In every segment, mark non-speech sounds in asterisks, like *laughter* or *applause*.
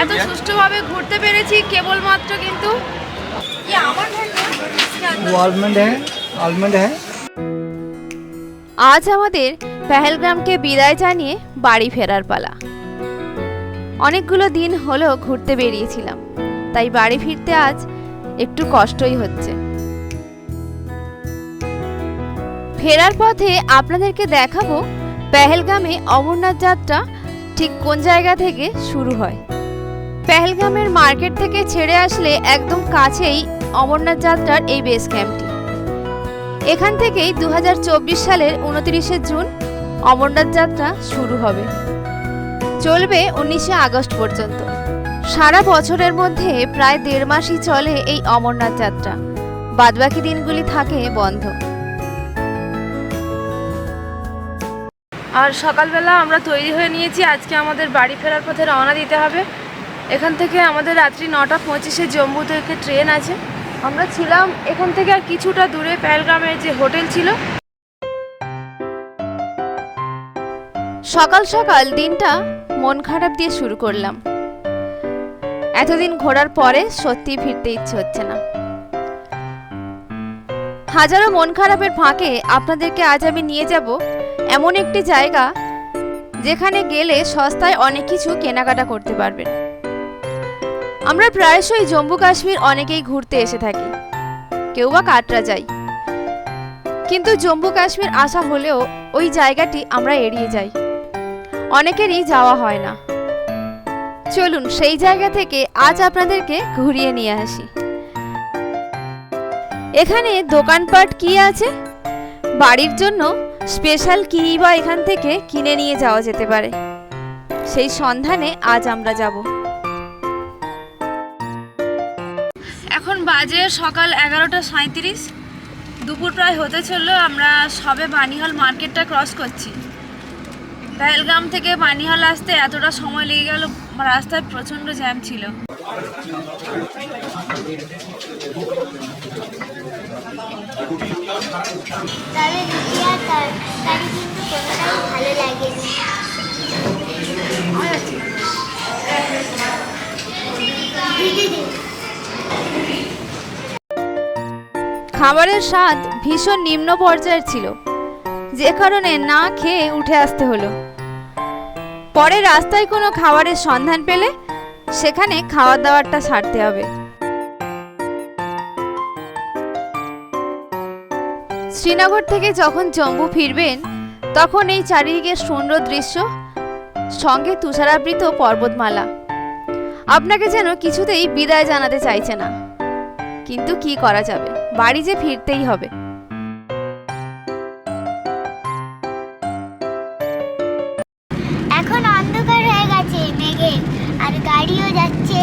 এত সুষ্ঠুভাবে ঘুরতে পেরেছি কেবলমাত্র কিন্তু আজ আমাদের পেহেলগ্রামকে বিদায় জানিয়ে বাড়ি ফেরার পালা। অনেকগুলো দিন হলো ঘুরতে বেরিয়েছিলাম তাই বাড়ি ফিরতে আজ একটু কষ্টই হচ্ছে। ফেরার পথে আপনাদেরকে দেখাবো পেহেলগামে অমরনাথ যাত্রা ঠিক কোন জায়গা থেকে শুরু হয়? পেহেলগামের মার্কেট থেকে ছেড়ে আসলে একদম কাছেই অমরনাথ যাত্রার এই বেস ক্যাম্পটি এখান থেকেই দু হাজার চব্বিশ সালের উনত্রিশে জুন অমরনাথ যাত্রা শুরু হবে। চলবে উনিশে আগস্ট পর্যন্ত। সারা বছরের মধ্যে প্রায় দেড় মাসই চলে এই অমরনাথ যাত্রা। বাদবাকি দিনগুলি থাকে বন্ধ। আর সকালবেলা আমরা তৈরি হয়ে নিয়েছি, আজকে আমাদের বাড়ি ফেরার পথে রওনা দিতে হবে। এখান থেকে আমাদের রাত্রি নটা পঁচিশে জম্মু থেকে ট্রেন আছে। আমরা ছিলাম এখান থেকে আর কিছুটা দূরে পেহেলগ্রামের যে হোটেল ছিল। সকাল সকাল দিনটা মন খারাপ দিয়ে শুরু করলাম। এতদিন ঘোরার পরে সত্যি ফিরতে ইচ্ছে হচ্ছে না। হাজারো মন খারাপের ফাঁকে আপনাদেরকে আজ আমি নিয়ে যাব এমন একটি জায়গা যেখানে গেলে সস্তায় অনেক কিছু কেনাকাটা করতে পারবেন। আমরা প্রায়শই জম্মু কাশ্মীর অনেকেই ঘুরতে এসে থাকি, কেউ বা কাটরা যাই। কিন্তু জম্মু কাশ্মীর আসা হলেও ওই জায়গাটি আমরা এড়িয়ে যাই। অনেকেরই যাওয়া হয় না। চলুন সেই জায়গা থেকে আজ আপনাদেরকে ঘুরিয়ে নিয়ে আসি। এখানে দোকানপাট কি আছে? বাড়ির জন্য স্পেশাল কি বা এখান থেকে কিনে নিয়ে যাওয়া যেতে পারে? সেই সন্ধানে আজ আমরা যাব। এখন বাজে সকাল এগারোটা সাঁত্রিশ দুপুর প্রায় হতে চলল আমরা সবে বানিহাল মার্কেটটা ক্রস করছি। পেহেলগাম থেকে বানিহাল আসতে এতটা সময় লেগে গেল রাস্তায় প্রচণ্ড জ্যাম ছিল। তবে খাবারের স্বাদ ভীষণ নিম্ন পর্যায়ের ছিল। যে কারণে না খেয়ে উঠে আসতে হলো। পরে রাস্তায় কোনো খাবারের সন্ধান পেলে সেখানে খাওয়ার দাওয়ারটা সারতে হবে। শ্রীনগর থেকে যখন জম্মু ফিরবেন, তখন এই চারিদিকের সুন্দর দৃশ্য, সঙ্গে তুষারাবৃত পর্বতমালা। আপনাকে যেন কিছুতেই বিদায় জানাতে চাইছে না। কিন্তু কি করা যাবে? বাড়ি যে ফিরতেই হবে। এখন অন্ধকার হয়ে গেছে মেঘে আর গাড়িও যাচ্ছে।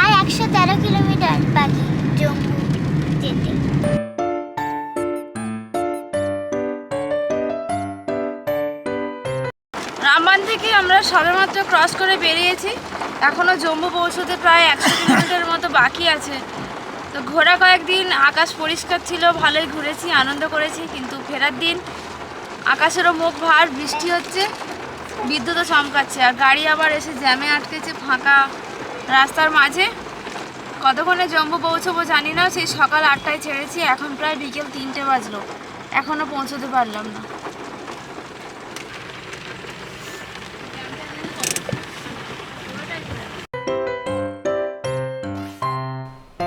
আর একশো তেরো কিলোমিটার বাকি জম্মু যেতে। রামবান থেকে আমরা সবেমাত্র ক্রস করে বেরিয়েছি। এখনও জম্মু পৌঁছতে প্রায় একশো কিলোমিটার মতো বাকি আছে। তো ঘোরা কয়েকদিন, আকাশ পরিষ্কার ছিল, ভালোই ঘুরেছি, আনন্দ করেছি, কিন্তু ফেরার দিন আকাশেরও মুখ ভার, বৃষ্টি হচ্ছে, বিদ্যুৎও চমকাচ্ছে, আর গাড়ি আবার এসে জ্যামে আটকেছে ফাঁকা রাস্তার মাঝে। কতক্ষণে জম্মু পৌঁছবো জানি না, সেই সকাল আটটায় ছেড়েছি, এখন প্রায় বিকেল তিনটে বাজলো, এখনও পৌঁছতে পারলাম না।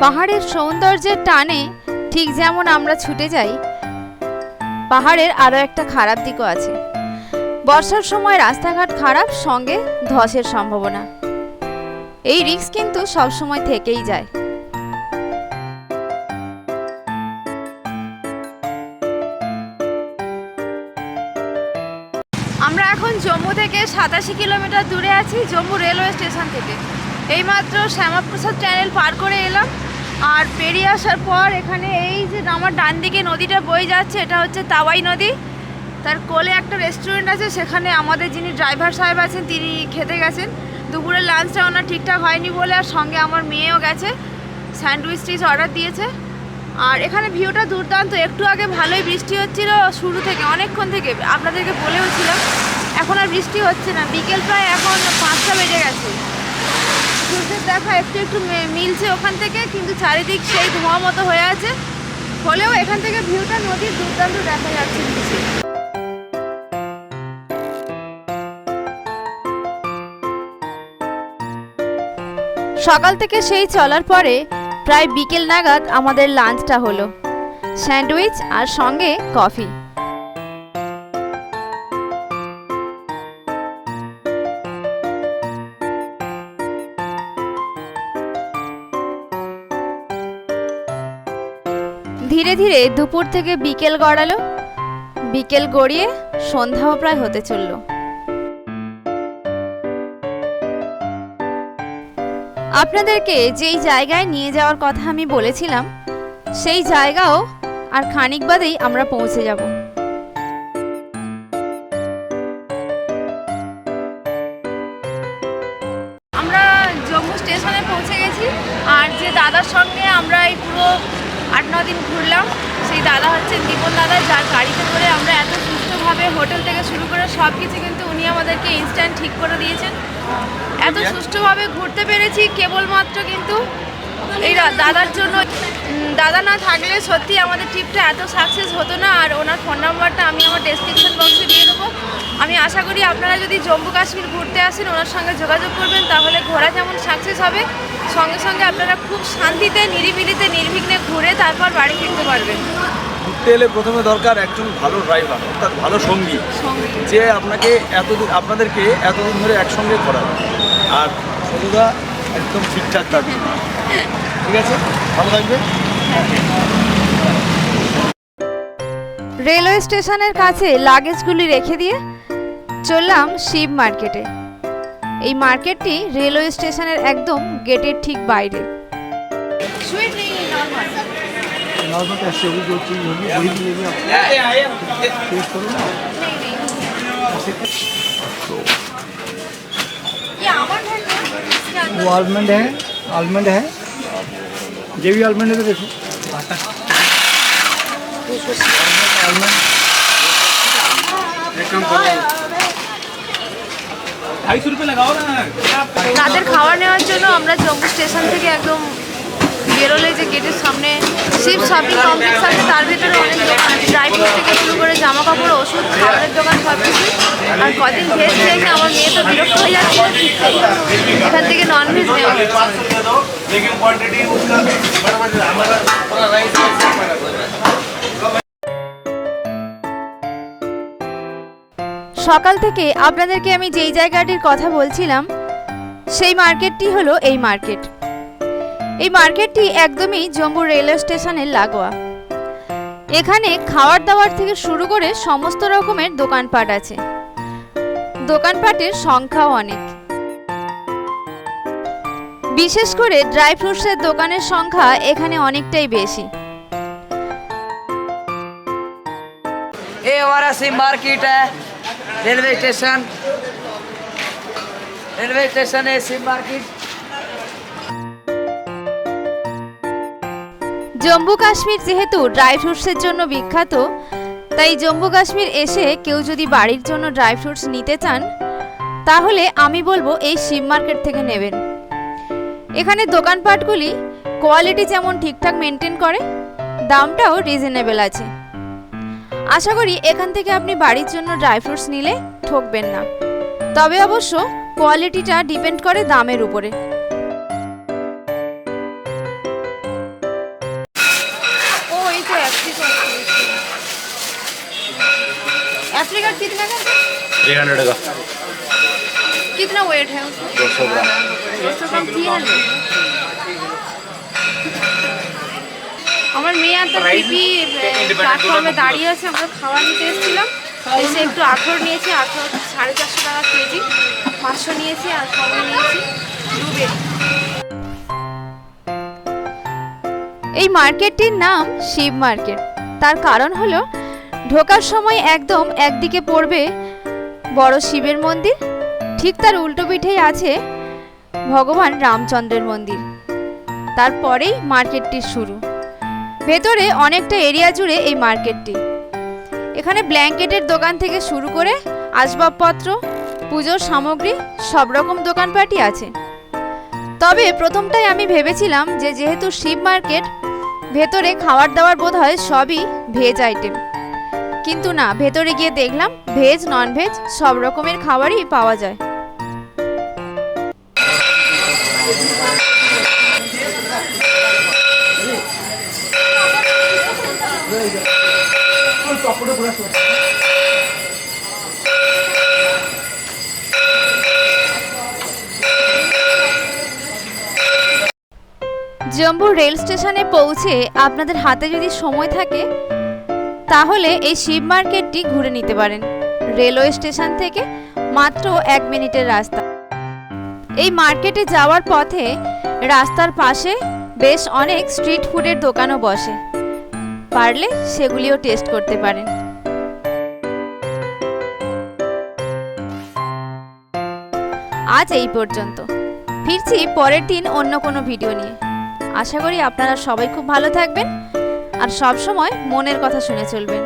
পাহাড়ের সৌন্দর্যের টানে ঠিক যেমন আমরা ছুটে যাই, পাহাড়ের আরও একটা খারাপ দিকও আছে। বর্ষার সময় রাস্তাঘাট খারাপ, সঙ্গে ধসের সম্ভাবনা। এই রিস্ক কিন্তু সবসময় থেকেই যায়। আমরা এখন জম্মু থেকে সাতাশি কিলোমিটার দূরে আছি, জম্মু রেলওয়ে স্টেশন থেকে। এইমাত্র শ্যামাপ্রসাদ চ্যানেল পার করে এলাম আর পেরিয়ে আসার পর এখানে এই যে আমার ডান দিকে নদীটা বয়ে যাচ্ছে, এটা হচ্ছে তাওয়াই নদী। তার কোলে একটা রেস্টুরেন্ট আছে, সেখানে আমাদের যিনি ড্রাইভার সাহেব আছেন, তিনি খেতে গেছেন। দুপুরের লাঞ্চটা ওনার ঠিকঠাক হয়নি বলে আর সঙ্গে আমার মেয়েও গেছে স্যান্ডউইচ টিচ অর্ডার দিয়েছে। আর এখানে ভিউটা দুর্দান্ত, একটু আগে ভালোই বৃষ্টি হচ্ছিল শুরু থেকে, অনেকক্ষণ থেকে, আপনাদেরকে বলেও ছিলাম এখন আর বৃষ্টি হচ্ছে না, বিকেল প্রায় এখন পাঁচটা বেজে গেছে। সূর্যের দেখা, একটু একটু মিলছে ওখান থেকে, কিন্তু চারিদিক সেই ধোঁয়া মতো হয়ে আছে। হলেও এখান থেকে ভিউটা নদীর দুর্দান্ত দেখা যাচ্ছে নিচে সকাল থেকে সেই চলার পরে প্রায় বিকেল নাগাদ আমাদের লাঞ্চটা হলো। স্যান্ডউইচ আর সঙ্গে কফি। ধীরে ধীরে দুপুর থেকে বিকেল গড়ালো। বিকেল গড়িয়ে সন্ধ্যাও প্রায় হতে চলল। আপনাদেরকে যেই জায়গায় নিয়ে যাওয়ার কথা আমি বলেছিলাম, সেই জায়গাও আর খানিক বাদেই আমরা পৌঁছে যাব। আমরা জম্মু স্টেশনে পৌঁছে গেছি, আর যে দাদার সঙ্গে আমরা এই পুরো আট ন দিন ঘুরলাম। সেই দাদা হচ্ছে দীপন দাদা যার গাড়িতে করে আমরা এত সুস্থভাবে হোটেল থেকে শুরু করে সব কিছু কিন্তু উনি আমাদেরকে ইনস্ট্যান্ট ঠিক করে দিয়েছেন। এত সুষ্ঠুভাবে ঘুরতে পেরেছি কেবলমাত্র কিন্তু এই দাদার জন্য। দাদা না থাকলে সত্যি আমাদের ট্রিপটা এত সাকসেস হতো না আর ওনার ফোন নাম্বারটা আমি আমার ডেসক্রিপশন বক্সে দিয়ে দেবো। আমি আশা করি আপনারা যদি জম্মু কাশ্মীর ঘুরতে আসেন ওনার সঙ্গে যোগাযোগ করবেন তাহলে ঘোরা যেমন সাকসেস হবে সঙ্গে সঙ্গে আপনারা খুব শান্তিতে নিরিবিলিতে নির্বিঘ্নে ঘুরে তারপর বাড়ি ফিরতে পারবেন। ঘুরতে এলে প্রথমে দরকার একজন ভালো ড্রাইভার অর্থাৎ ভালো সঙ্গী যে আপনাকে এতদিন আপনাদেরকে এতদিন ধরে একসঙ্গে করাবে। আর সদুদা একদম ঠিকঠাক থাকবে। *laughs* ঠিক আছে? ভালো থাকবে রেলওয়ে স্টেশনের কাছে লাগেজগুলি রেখে দিয়ে চললাম শিব মার্কেটে এই মার্কেটটি রেলওয়ে স্টেশনের একদম গেটের ঠিক বাইরে সুইট নেই নর্মাল नॉर्मल ऐसे होगी जो चीज़ होगी वही मिलेगी आपको टेस्ट करो ना ये आमंड है क्या इसके अंदर वो आलमंड है आलमंड है ये भी आलमंड है तो देखो आलमंड রাতের খাবার নেওয়ার জন্য আমরা জম্মু স্টেশন থেকে একদম বেরোলে যে গেটের সামনে শিব শপিং কমপ্লেক্স আছে তার ভিতরে অনেক দোকান ড্রাই ফ্রুট থেকে শুরু করে জামা কাপড় ওষুধ খাবারের দোকান সব কিছু। আর কদিন ভেজ খেয়েছে আমার মেয়ে তো বিরক্ত হয়ে যাচ্ছে এখান থেকে ননভেজ নেওয়া হচ্ছে। সকাল থেকে আপনাদেরকে আমি যেই জায়গাটির কথা বলছিলাম সেই মার্কেটটি হলো এই মার্কেট এই মার্কেটটি একদমই জম্মু রেলওয়ে স্টেশনের লাগোয়া এখানে খাওয়ার দাওয়ার থেকে শুরু করে সমস্ত রকমের দোকানপাট আছে দোকানপাটের সংখ্যাও অনেক বিশেষ করে ড্রাই ফ্রুটসের দোকানের সংখ্যা এখানে অনেকটাই বেশি ये हमारा सिम मार्केट है রেলওয়ে স্টেশন। রেলওয়ে স্টেশনে শিব মার্কেট। জম্মু কাশ্মীর যেহেতু ড্রাই ফ্রুটসের জন্য বিখ্যাত, তাই জম্মু কাশ্মীর এসে কেউ যদি বাড়ির জন্য ড্রাই ফ্রুটস নিতে চান, তাহলে আমি বলব এই শিব মার্কেট থেকে নেবেন। এখানে দোকানপাটগুলি কোয়ালিটি যেমন ঠিকঠাক মেনটেন করে, দামটাও রিজনেবল আছে। আশা করি এখান থেকে আপনি বাড়ির জন্য ড্রাই ফ্রুটস নিলে ঠকবেন না তবে অবশ্য কোয়ালিটিটা ডিপেন্ড করে দামের উপরে ओ ये तो एप्रिकॉट एप्रिकॉट कितना का থ্রি হান্ড্রেড টাকা कितना वेट है उसमें দু শো গ্রাম দু শো গ্রাম থ্রি হান্ড্রেড আমার মেয়ে একটা পিপি প্ল্যাটফর্মে দাঁড়িয়ে আছে আমরা খাওয়া নিতে এসেছিলাম। এসে একটু আখরোট নিয়েছি আখরোট সাড়ে চারশো টাকা কেজি পাঁচশো নিয়েছি আর সঙ্গে নিয়েছি ব্লুবেরি এই মার্কেটটির নাম শিব মার্কেট। তার কারণ হলো ঢোকার সময় একদম একদিকে পড়বে বড় শিবের মন্দির ঠিক তার উল্টো পিঠেই আছে ভগবান রামচন্দ্রের মন্দির। তারপরেই মার্কেটটির শুরু। ভেতরে অনেকটা এরিয়া জুড়ে এই মার্কেটটি। এখানে ব্ল্যাঙ্কেটের দোকান থেকে শুরু করে আসবাবপত্র, পুজোর সামগ্রী, সব রকম দোকানপাটই আছে। তবে প্রথমটাই আমি ভেবেছিলাম যে যেহেতু শিব মার্কেট, ভেতরে খাবার দাবার বোধ হয় সবই ভেজ আইটেম। কিন্তু না, ভেতরে গিয়ে দেখলাম ভেজ, ননভেজ সব রকমের খাবারই পাওয়া যায়। জম্বু রেল স্টেশনে পৌঁছে আপনাদের হাতে যদি সময় থাকে, তাহলে এই শিব মার্কেটটি ঘুরে নিতে পারেন। রেলওয়ে স্টেশন থেকে মাত্র এক মিনিটের রাস্তা। এই মার্কেটে যাওয়ার পথে রাস্তার পাশে বেশ অনেক স্ট্রিট ফুডের দোকানও বসে। পারলে সেগুলিও টেস্ট করতে পারেন। আজ এই পর্যন্ত। ফিরছি পরের দিন অন্য কোনো ভিডিও নিয়ে। আশা করি আপনারা সবাই খুব ভালো থাকবেন আর সব সময় মনের কথা শুনে চলবেন।